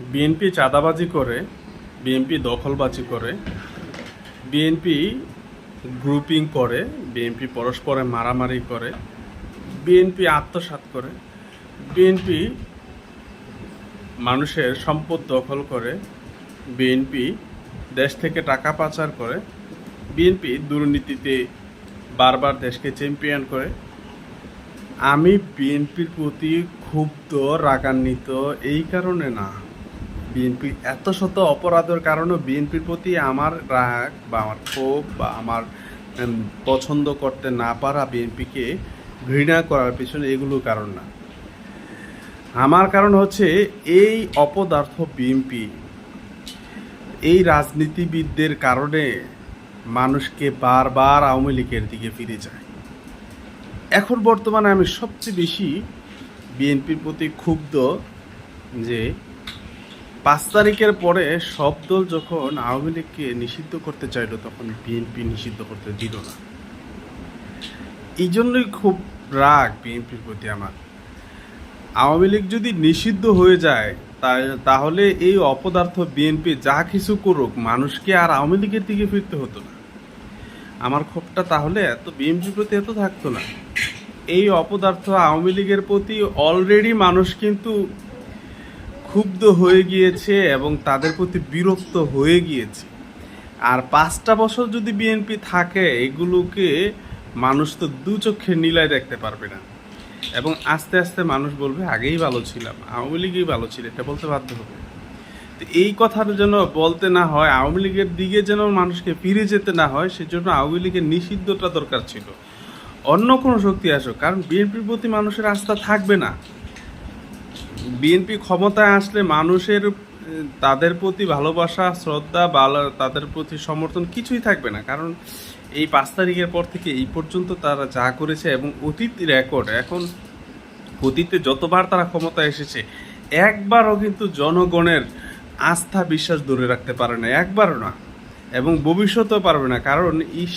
BNP চাঁদাবাজি করে, BNP দখলবাজি করে, বিএনপি গ্রুপিং করে, বিএনপি পরস্পরে মারামারি করে, বিএনপি আত্মসাৎ করে, বিএনপি মানুষের সম্পদ দখল করে, বিএনপি দেশ থেকে টাকা পাচার করে, বিএনপি দুর্নীতিতে বারবার দেশকে চ্যাম্পিয়ন করে। আমি বিএনপির প্রতি ক্ষুব্ধ, রাগান্বিত, এই কারণে না। বিএনপি এত শত অপরাধের কারণে বিএনপির প্রতি আমার রাগ বা আমার ক্ষোভ বা আমার পছন্দ করতে না পারা বিএনপিকে ঘৃণা করার পিছনে এগুলো কারণ না। আমার কারণ হচ্ছে এই অপদার্থ বিএনপি, এই রাজনীতিবিদদের কারণে মানুষকে বারবার আওয়ামী লীগের দিকে ফিরে যায়। এখন বর্তমানে আমি সবচেয়ে বেশি বিএনপির প্রতি ক্ষুব্ধ যে পাঁচ তারিখের পরে সব দল যখন আওয়ামী লীগকে নিষিদ্ধ করতে চাইলো, তখন বিএনপি নিষিদ্ধ করতে দিল না। এই জন্যই খুব রাগ বিএনপির প্রতি আমার। আওয়ামী লীগ যদি নিষিদ্ধ হয়ে যায় তাহলে এই অপদার্থ বিএনপি যা কিছু করুক, মানুষকে আর আওয়ামী লীগের দিকে ফিরতে হতো না। আমার ক্ষোভটা তাহলে এত বিএনপির প্রতি এত থাকতো না। এই অপদার্থ আওয়ামী লীগের প্রতি অলরেডি মানুষ কিন্তু ক্ষুব্ধ হয়ে গিয়েছে এবং তাদের প্রতি বিরক্ত হয়ে গিয়েছে। আর পাঁচটা বছর যদি বিএনপি থাকে, এগুলোকে মানুষ তো দু চোখে নীলায় দেখতে পারবে না। এবং আস্তে আস্তে মানুষ বলবে, আগেই ভালো ছিলাম, আওয়ামী লীগেই ভালো ছিল, এটা বলতে বাধ্য হবে। তো এই কথার যেন বলতে না হয়, আওয়ামী লীগের দিকে যেন মানুষকে ফিরে যেতে না হয়, সেজন্য আওয়ামী লীগের নিষিদ্ধটা দরকার ছিল। অন্য কোনো শক্তি আসুক, কারণ বিএনপির প্রতি মানুষের আস্থা থাকবে না। বিএনপি ক্ষমতায় আসলে মানুষের তাদের প্রতি ভালোবাসা, শ্রদ্ধা বা তাদের প্রতি সমর্থন কিছুই থাকবে না। কারণ এই পাঁচ তারিখের পর থেকে এই পর্যন্ত তারা যা করেছে এবং অতীত রেকর্ড এখন অতীতে যতবার তারা ক্ষমতায় এসেছে, একবারও কিন্তু জনগণের আস্থা, বিশ্বাস ধরে রাখতে পারে না, একবারও না। এবং ভবিষ্যতেও পারবে না, কারণ ইস